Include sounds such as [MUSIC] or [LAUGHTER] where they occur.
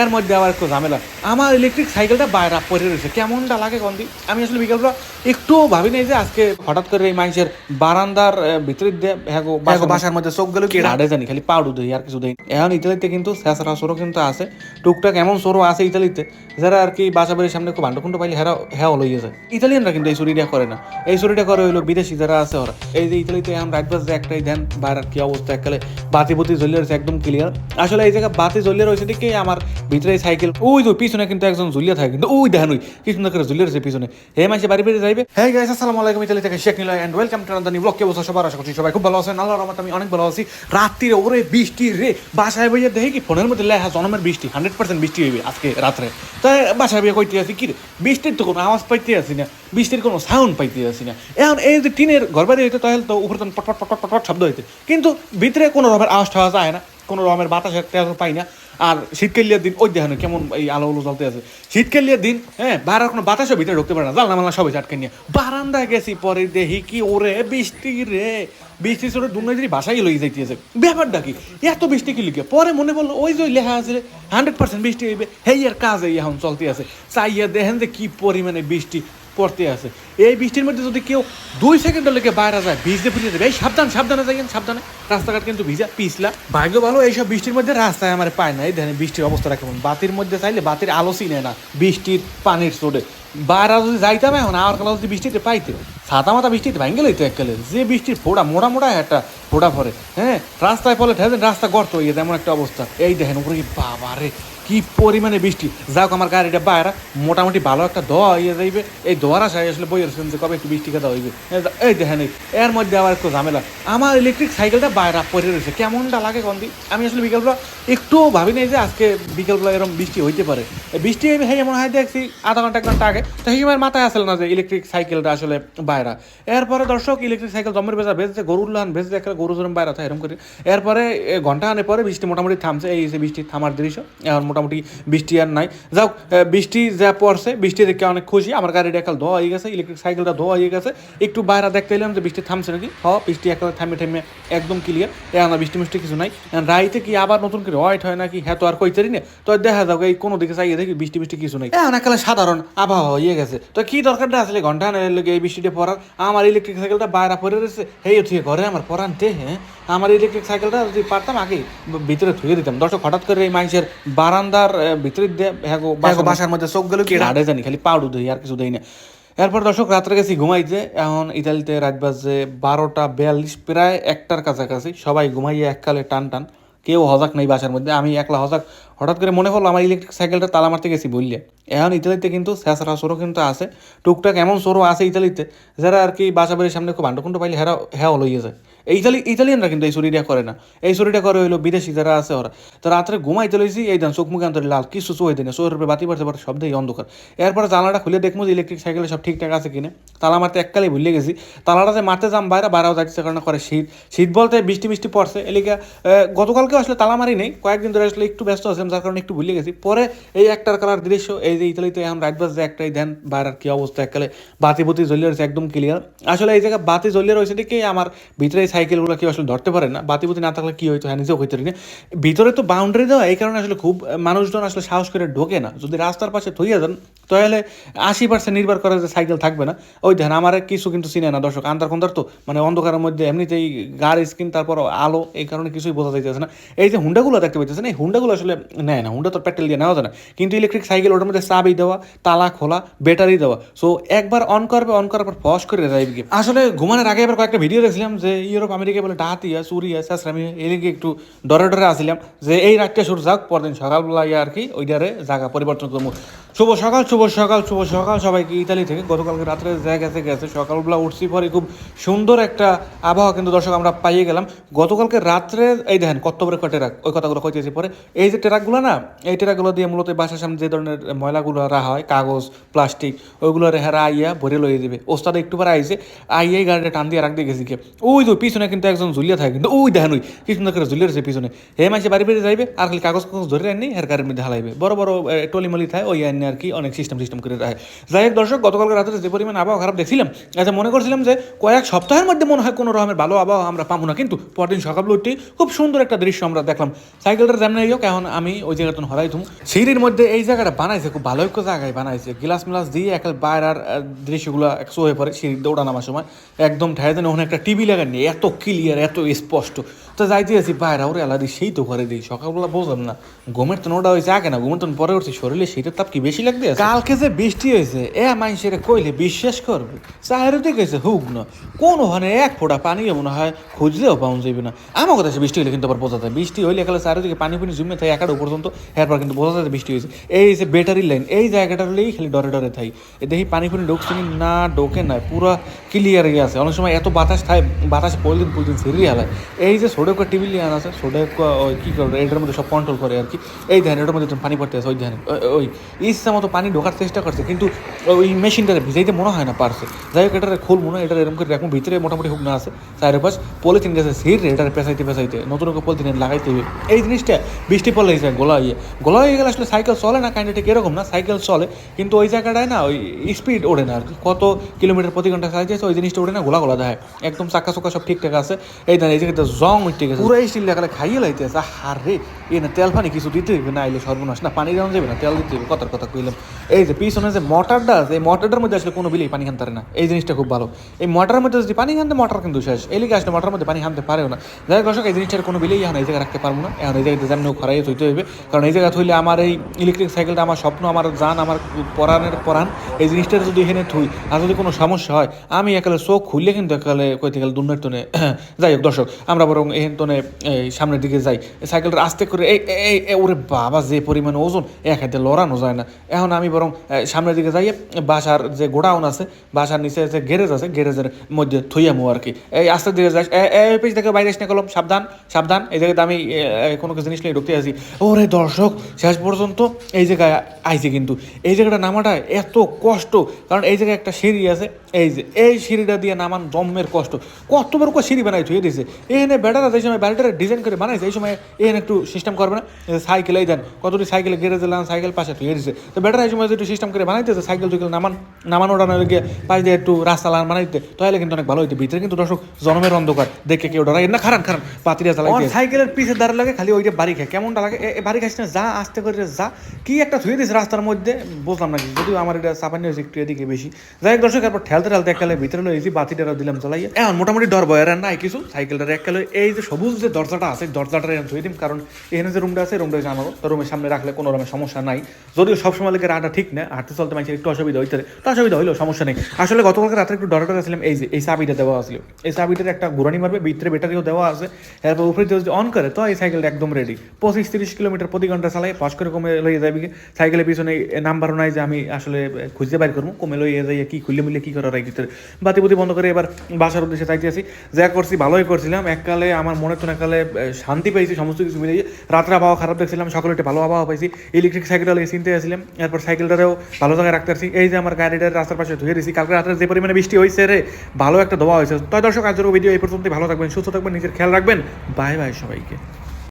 এর মধ্যে আবার একটু ঝামেলা। আমার ইলেকট্রিক সাইকেলটা বাইরে পড়ে রয়েছে। কেমনটা লাগে গন্ধি আমি আসলে বিকেলবেলা একটু ভাবি নাই যে আজকে হঠাৎ করে এই মানুষের বারান্দার ভিতরে দিয়ে বাসার বাসার মধ্যে চোখ গেল কি হাড়ে জানি খালি পাউডু দেয় আর কিছু দেয় এখন ইতালিতে কিন্তু শেষরা সরো কিন্তু আছে। টুকটাক এমন সরো আছে ইতালিতে যারা আর কি বাসা বাড়ির সামনে খুব ভান্ড খুন্ড পাইলে হেরা হ্যাঁ লইয়ে যায়। ইতালিয়ানরা কিন্তু এই চুরিটা করে না। এই চুরিটা করে হইল বিদেশি যারা আছে ওরা। এই যে ইতালিতে এখন রাত বাজে একটাই দেন বাইরে কি অবস্থা এককালে বাতি বুতি জ্বলিয়ে রয়েছে একদম ক্লিয়ার আসলে এই জায়গায় বাতি জ্বলিয়ে রয়েছে দেখে আমার ভিতরে সাইকেল ওই তো পিছনে কিন্তু একজন ঝুলিয়ে থাকে কিন্তু, ওই দেখেন ওই, কি সুন্দর করে ঝুলিয়ে রয়েছে পিছনে। হে মাসে, বাড়ি বেরিয়ে যাইবে? হ্যাঁ গাইস আসসালামু আলাইকুম, ইতালি থেকে Sheikh Niloy and welcome to another new blog কে বসে সবার? আশা করছি সবাই খুব ভালো আছেন। আল্লাহর রহমতে আমি অনেক ভালো আছি। রাত্রির ওরে বৃষ্টি রে। বাসায় বইয়ে দেখি কি, ফোনের মধ্যে লেখা জনমের বৃষ্টি হান্ড্রেড পার্সেন্ট বৃষ্টি হইবে আজকে রাত্রে। তাই বাসায় বইয়ে কইতে আছি কি বৃষ্টির তো কোনো আওয়াজ পাইতে আছি না, বৃষ্টির কোনো সাউন্ড পাইতে আছি না। এখন এই যে টিনের ঘর বাড়ি হইতে তাহলে তো উপরে তখন পট পট পট পট পট শব্দ হইতে। কিন্তু ভিতরে কোনো রকমের আওয়াজ টাওয়াজ যায় না, কোনো রকমের বাতাস একটা পাই না। আর শীতকালিয়ার দিন, ওই দেখেন কেমন এই আলো আলো জ্বলতে আছে। শীতকালিয়ার দিন হ্যাঁ বাইরের কোনো বাতাসও ভিতরে ঢুকতে পারে না জানলা মাল্লা সবাই আটকে নিয়ে। বারান্দায় গেছি পরে দেখি কি ওরে বৃষ্টি রে। বৃষ্টি ছোট দুর্নীতির বাসায় লই যাইতেছে। ব্যাপারটা কি? এত বৃষ্টি কি লিখে? পরে মনে পড়ল, ওই যে লেখা আছে হান্ড্রেড পার্সেন্ট বৃষ্টি হইবে। হেই আর কাজ এই এখন চলতে আছে চাইয়া দেখেন যে কি পরিমাণে বৃষ্টি পড়তে আছে। এই বৃষ্টির মধ্যে যদি কেউ দুই সেকেন্ডের লেগে বাইরে যায়, ভিজতে ভিজে যাবে। এই সাবধান, সাবধানে যাইয়েন, সাবধানে। রাস্তাঘাট কিন্তু ভিজা, পিছলা। ভাগ্য ভালো, এইসব বৃষ্টির মধ্যে রাস্তায় আমার পায় না। এই দেখেন বৃষ্টির অবস্থাটা কেমন। বাতির মধ্যে চাইলে বাতির আলোচই নেয় না বৃষ্টির পানির চোটে বাইরে যদি যাইতাম এখন, আর কালা যদি বৃষ্টিতে পাইতে ছাতা মাথা বৃষ্টিতে ভাঙ্গে লইতো এককালে। যে বৃষ্টির ফোড়া মোড়া মোড়া একটা ফোড়া পরে হ্যাঁ? রাস্তায় ফলে ঠেলে রাস্তা গর্ত হয়ে যায় এমন একটা অবস্থা। এই দেখেন, উপরে বাবা রে কি পরিমাণে বৃষ্টি? যাক আমার গাড়িটা বাইরে। মোটামুটি ভালো একটা দোয়া হয়ে যাইবে। এই দোয়ার আশায় আসলে বই আসছেন যে কবে একটু বৃষ্টি কথা হইবে। এই দেখেন এর মধ্যে আবার একটু ঝামেলা। আমার ইলেকট্রিক সাইকেলটা বাইরে পরে রয়েছে। কেমনটা লাগে কন্দি আমি আসলে বিকেলবেলা একটু ভাবি নাই যে আজকে বিকেলবেলা এরকম বৃষ্টি হইতে পারে। বৃষ্টি হ্যাঁ এমন হয় দেখছি আধা ঘণ্টা, এক ঘণ্টা আগে। তো সেই সময় মাথায় আসলে না যে ইলেকট্রিক সাইকেলটা আসলে বাইরা। এরপরে দর্শক ইলেকট্রিক সাইকেল জমের বেজা ভেজছে, গরুর লান ভেজছে একটা গরু জরম বাইরে থাকে এরকম করে। এরপরে ঘণ্টা আনে পরে বৃষ্টি মোটামুটি থামছে। এই যে বৃষ্টি থামার দৃশ্য, এখন মোটামুটি বৃষ্টি আর নাই। এ, বৃষ্টি যা পড়ছে বৃষ্টি দেখে অনেক খুশি। আমার গাড়িটা একাল ধোয়া হয়ে গেছে ইলেকট্রিক সাইকেলটা ধোয়া হয়ে গেছে। একটু বাইরে দেখতে এলাম যে বৃষ্টি থামছে নাকি। হ বৃষ্টি একাল থামে থামে একদম ক্লিয়ার এখন বৃষ্টি মিষ্টি কিছু নাই। রাইতে কি আবার নতুন করে হোয়াইট হয় নাকি? হ্যাঁ তো আর কইতারি না। তো দেখা যাও এই কোনো দিকে চাইয়ে দেখি বৃষ্টি বৃষ্টি কিছু নাই। এখন একালে সাধারণ আবহাওয়া হয়ে গেছে। তো কি দরকারটা আসলে ঘণ্টা আনার লেগে এই বৃষ্টিটা পড়ার? আমার ইলেকট্রিক সাইকেলটা বাইরে পড়ে রয়েছে। হেই থুয়ে ঘরে আমার পরানতে হ্যাঁ? আমার ইলেকট্রিক সাইকেলটা যদি পারতাম আগে ভিতরে থুয়ে দিতাম। দর্শক হঠাৎ করে এই মানুষের বারান্দার ভিতরে দিয়ে বাসার মধ্যে চোখ গেল হাড়ে জানি খালি পাউডু দেই আর কিছু দেই না। এরপর দর্শক রাত্রে গেছি ঘুমাইতে এখন ইতালিতে রাত বাজে বারোটা বিয়াল্লিশ প্রায় একটার কাছাকাছি। সবাই ঘুমাইয়ে এককালে টান টান। কেউ হজাক নেই বাসার মধ্যে আমি একলা হজাক। হঠাৎ করে মনে পড়ল আমার ইলেকট্রিক সাইকেলটা তালা মারতে গেছি বললে এখন ইতালিতে কিন্তু শেষরা সরো কিন্তু আছে। টুকটাক এমন সরো আছে ইতালিতে যারা আর কি বাসা বাড়ির সামনে খুব ভান্ড খুন্ড পাইলে হেরা হ্যাঁ লইয়ে যায়। এই ইতালি, ইতালিয়ানরা কিন্তু এই চুরিটা করে না। এই চুরিটা করে হইল বিদেশি যারা আছে ওরা। তো রাত্রে ঘুমাইতে লইছি, এই দেন চোখ মুখে আন্তরে লাল, কিছু চোখ দেয় না। চোখের উপরে বাতি পারতে পারতে সব দিয়ে অন্ধকার। এরপরে জানালাটা খুলে দেখব যে ইলেকট্রিক সাইকেলে সব ঠিকঠাক আছে কিনে। তালা মারতে এককালে ভুলে গেছি। তালাটা যে মারতে যাম বাইরে, বাইরেও যাচ্ছে কারণ করে শীত। শীত বলতে বৃষ্টি মিষ্টি পড়ছে। এলিকা গতকালকে আসলে তালা মারি নেই। কয়েকদিন ধরে আসলে একটু ব্যস্ত আছিলাম যার কারণে একটু ভুলে গেছি। পরে এই একটার কালার দৃশ্য, এই যে ইতালিতে এখন রাত যে একটাই, দেন বাইরের কি অবস্থা এককালে। বাতি বুতি জ্বলিয়ে রয়েছে, একদম ক্লিয়ার আসলে এই জায়গায় বাতি জ্বলিয়ে রয়েছে দেখে আমার ভিতরে সাইকেলগুলো কেউ আসলে ধরতে পারে না বাতি বুতি না থাকলে কী হইতো? হ্যাঁ নিজেও হইতে না। ভিতরে তো বাউন্ডারি দেওয়া, এই কারণে আসলে খুব মানুষজন আসলে সাহস করে ঢোকে না। যদি রাস্তার পাশে থইয়া যান তাহলে আশি পার্সেন্ট নির্ভর করে যে সাইকেল থাকবে না। ওই দেখেন, আমার কিছু কিন্তু চিনে না দর্শক আন্দার কন্দার তো মানে অন্ধকারের মধ্যে এমনিতেই গাড়ি স্ক্রিন তারপর আলো, এই কারণে কিছুই বোঝা যাইতেছে না। এই যে হুন্ডাগুলো দেখতে পাইতেছেন, এই হুন্ডাগুলো আসলে নেয় না, হুন্ডা তো পেট্রোল দিয়ে নেওয়া যায় না। কিন্তু ইলেকট্রিক সাইকেল ওটার মধ্যে চাবি দেওয়া, তালা খোলা ব্যাটারি দেওয়া। সো একবার অন করবে অন করার পর ফস করে যাইবে আসলে ঘুমানোর আগে এবার কয়েকটা ভিডিও দেখছিলাম যে ইউরোপ আমেরিকা বলে ডাহাতিয়া চুরিয়া শাসরামি এদিকে একটু ডরে ডরে আসছিলাম যে, এই রাতটা শুরু যাক, পরদিন সকালবেলা ইয়ে আর কি ওইটারে জায়গা পরিবর্তন করব। শুভ সকাল শুভ সকাল শুভ সকাল সবাইকে। ইতালি থেকে গতকালকে রাত্রে জায়গাতে গেছে গেছে। সকালবেলা উঠছি পরে খুব সুন্দর একটা আবহাওয়া কিন্তু দর্শক আমরা পাইয়ে গেলাম। গতকালকে রাত্রে, এই দেখেন বড় একটা ট্রাক, ওই কথাগুলো কইতেছি পরে। এই যে ট্রাকগুলো না, এই ট্রাকগুলো দিয়ে মূলত বাসার সামনে যে ধরনের ময়লাগুলো রাখা হয়, কাগজ, প্লাস্টিক, ওইগুলো রেহারা আইয়া ভরে লইয়ে দিবে। ওস্তাদ একটু পরে আইছে, আইয়াই গাড়িটা টান দিয়ে রাখ দিয়ে গেছি কে ওই তো পিছনে কিন্তু একজন ঝুলিয়ে থাকে কিন্তু, ওই দেখেন ওই, কি সুন্দর করে ঝুলিয়ে রয়েছে পিছনে। হে মাসে বাড়ি বেরিয়ে যাইবে, আর খালি কাগজ কাগজ ধরে আনি হের গাড়ির মধ্যে হালাইবে। বড় বড় টলিমলি থাকে ওই আনি আর কি অনেক সিস্টেম সিস্টেম করে রাখে। যাই হোক দর্শক, গতকালকে রাতে যে পরিমাণ আবহাওয়া খারাপ দেখছিলাম আচ্ছা মনে করছিলাম যে কয়েক সপ্তাহের মধ্যে মনে হয় কোনো রকমের ভালো আবহাওয়া আমরা পাবো না, কিন্তু পরদিন সকাল উঠতে খুব সুন্দর একটা দৃশ্য আমরা দেখলাম। সাইকেলটা যেমন হোক এখন আমি ওই জায়গাটা হরাই তুম সিঁড়ির মধ্যে এই জায়গাটা বানাইছে, খুব ভালো একটা জায়গায় বানাইছে। গ্লাস মিলাস দিয়ে এক বাইরের দৃশ্যগুলো একশো হয়ে পড়ে সিঁড়ি দৌড়া নামার সময়। একদম ঠাই দেন ওখানে একটা টিভি লাগানি এত ক্লিয়ার এত স্পষ্ট। তো যাইতে আছি, বাইরে ওরে আলাদি সেই তো করে দিই সকালবেলা বুঝলাম না, ঘুমের তো নোটা হয়েছে, আগে না, ঘুমের তো পরে উঠছে, শরীরে শীতের তাপ কি বেশি লাগতে কালকে যে বৃষ্টি হয়েছে, এ মানুষের কইলে বিশ্বাস করবে চাহেরও দেখেছে হুক না। কোন ওখানে এক ফোঁটা পানিও মনে হয় খুঁজলেও পাওয়া যাবে না। আমার কথা বৃষ্টি হলে কিন্তু আবার বোঝা যায়। বৃষ্টি হইলে এখানে চারিদিকে পানি পানি জমে থাকে একাডো পর্যন্ত, এরপর কিন্তু বোঝা যায় বৃষ্টি হয়েছে এই যে ব্যাটারি লাইন এই জায়গাটা হলেই খালি ডরে ডরে থাই। দেখি পানি পানি ঢুকছে না, ঢোকে না পুরো ক্লিয়ার হয়ে আছে। অনেক সময় এত বাতাস থাকে বাতাস পলিদিন পলিদিন ফিরিয়ে হালায় এই যে ছোটো একটা টিভি লিয়ান আছে ছোটো ওই কী করে এটার মধ্যে সব কন্ট্রোল করে আর কি। এই ধ্যান, এটার মধ্যে পানি পড়তে আছে, ওই ধ্যানে ওই ইচ্ছা মতো পানি ঢোকার চেষ্টা করছে, কিন্তু ওই মেশিনটারে ভিজাইতে মনে হয় না পারছে। যাই হোক, এটারে খুল মনে হয় এটা এরকম করে এখন ভিতরে মোটামুটি হুক না আছে। চারের পাশ পলিথিন গেছে সিট এটার পেঁচাইতে পেঁচাইতে, নতুন করে পলিথিন লাগাইতে হবে। এই জিনিসটা বৃষ্টি পড়লে যায় গোলা ইয়ে। গোলা হয়ে গেলে আসলে সাইকেল চলে না কাইন্ড ঠিক এরকম না সাইকেল চলে, কিন্তু ওই জায়গাটায় না, ওই স্পিড ওড়ে না আর কি। কত কিলোমিটার প্রতি ঘণ্টা চালাইতেছে ওই জিনিসটা ওড়ে না, গোলা গোলা দেয় একদম চাকা চোকা সব ঠিকঠাক আছে। এই দেন এই জায়গাতে জং উঠতে গেছে পুরো স্টিল লাগালে খাইয়ে লাইতেছে হার রে এ না তেল পানি কিছু দিতে হবে না এলে সর্বনাশ। না, পানি দেওয়া যাবে না, তেল দিতে হবে কথার কথা কইলাম। এই যে পিছনে যে মোটরটা আছে, এই মোটরটার মধ্যে আসলে কোনো বিলেই পানি পারে না। এই জিনিসটা খুব ভালো। এই মোটরের মধ্যে যদি পানি খানতে মটর কিন্তু শেষ। এই লিগে আসলে মোটরের মধ্যে পানি খানতে পারেও না। যাই দর্শক, এই জিনিসটার কোনো বিলেই এখন এই জায়গায় রাখতে পারব না। এখন এই জায়গাতে যেমন খরাই থইতে হইবে। কারণ এই জায়গা থইলে আমার এই ইলেকট্রিক সাইকেলটা আমার স্বপ্ন, আমার জান, আমার পরাণের পরাণ, এই জিনিসটা যদি এখানে থুই, আর যদি কোনো সমস্যা হয়, আমি একালে চোখ খুললে কিন্তু একালে কইতে গেলে দুর্নের তনে [CLEARS THROAT] যাই হোক দর্শক, আমরা বরং এখান এই, সামনের দিকে যাই। সাইকেলটা আস্তে করে, এই এই ওরে বাবা, যে পরিমাণ ওজন, এক হাতে লড়ানো যায় না। এখন আমি বরং সামনের দিকে যাই, বাসার যে গোডাউন আছে, বাসার নিচে যে গ্যারেজ আছে গ্যারেজের মধ্যে থইয়ামো আর কি এই, আস্তে ধীরে যাই, এই পেজ থেকে বাইরে এসে কলম, সাবধান সাবধান। এই জায়গাতে আমি কোনো কিছু জিনিস নিয়ে ঢুকতে আছি ওরে দর্শক, শেষ পর্যন্ত এই জায়গায় আইছে কিন্তু। এই জায়গাটা নামাটা এত কষ্ট, কারণ এই জায়গায় একটা সিঁড়ি আছে, এই যে, এই সিঁড়িটা দিয়ে নামান জম্মের কষ্ট। কত বড় সিঁড়ি বানাই থুয়ে দিয়েছে এখানে বেটারা যে সময় বাড়িটারে ডিজাইন করে বানাইছে এই সময় এখানে একটু সিস্টেম করবে না। সাইকেল এই দেন কতটি সাইকেলে গেড়ে দিলাম সাইকেল পাশে থুয়ে দিয়েছে তো বেটারা এই সময় একটু সিস্টেম করে বানাইতেছে সাইকেল টুইকেল নামান নামানো ওড়ানোর গিয়ে পাশ দিয়ে একটু রাস্তা লান বানাইতে তাহলে কিন্তু অনেক ভালো হইতে। ভিতরে কিন্তু দর্শক জনমের অন্ধকার দেখে কেউ ডরাই না। খারান খারান পাতিরা চালাই সাইকেলের পিছে দাঁড় লাগে খালি ওইটা বাড়ি খায়। কেমনটা লাগে? এ- বাড়ি খাইছ না যা আস্তে করে যা। কি একটা ধুয়ে দিস রাস্তার মধ্যে বুঝলাম না। যদিও আমার এটা চাপানি হয়েছে একটু এদিকে বেশি। যাই হোক দর্শক এরপর ঠেলতে ঠেলতে এককালে ভিতরে লইছি বাতিটা দিলাম চালাইয়া এখন মোটামুটি ডর বয়ার আর নাই কিছু। সাইকেলটার এককালে এই যে সবুজ যে দরজাটা আছে দরজাটা এখানে থুয়ে দিম, কারণ এখানে যে রুমটা আছে রুমটা আমারও তো রুমের সামনে রাখলে কোনো রকমের সমস্যা নাই। যদিও সবসময় লেগে রাটা ঠিক না, হাঁটতে চলতে মানুষের একটু অসুবিধা হইতে তো অসুবিধা হইলেও সমস্যা নেই। আসলে গতকালকে রাতে একটু ডরে ডরে ছিলাম, এই যে, এই চাবিটা দেওয়া আসলো এই চাবিটার একটা ঘুরানি মারবে, ভিতরে ব্যাটারিও দেওয়া আছে, এরপর উপরে যদি অন করে, তো এই সাইকেলটা একদম রেডি পঁচিশ তিরিশ কিলোমিটার প্রতি ঘণ্টা চালাই পাস করে কমে লইয়ে যাবি সাইকেলের পিছনে নাম্বারও নাই যে আমি আসলে খুঁজতে বাইর করব, কমে লইয়ে যাই কি খুললে মিলে কি করার ভিতরে। বাতি বুতি বন্ধ করে এবার বাসার উদ্দেশ্যে চাইতে আসি যা করছি ভালোই করছিলাম, এককালে আমার মনে তো না কালে শান্তি পাইছি, সমস্ত কিছু মিলিয়ে। রাত্রে আবহাওয়া খারাপ দেখছিলাম, সকালে একটা ভালো আবহাওয়া পাইছি। ইলেকট্রিক সাইকেলটা লিয়ে চিনতে আসলাম এরপর সাইকেলটারেও ভালো জায়গায় রাখতে আসছি এই যে আমার গাড়িটার রাস্তার পাশে ধুয়ে দিয়েছি কালকে রাত্রে যে পরিমাণে বৃষ্টি হয়েছে রে, ভালো একটা দোয়া হয়েছে তাই দর্শক আজকের ভিডিও এই পর্যন্ত ভালো থাকবেন, সুস্থ থাকবেন, নিজের খেয়াল রাখবেন। বাই বাই সবাইকে।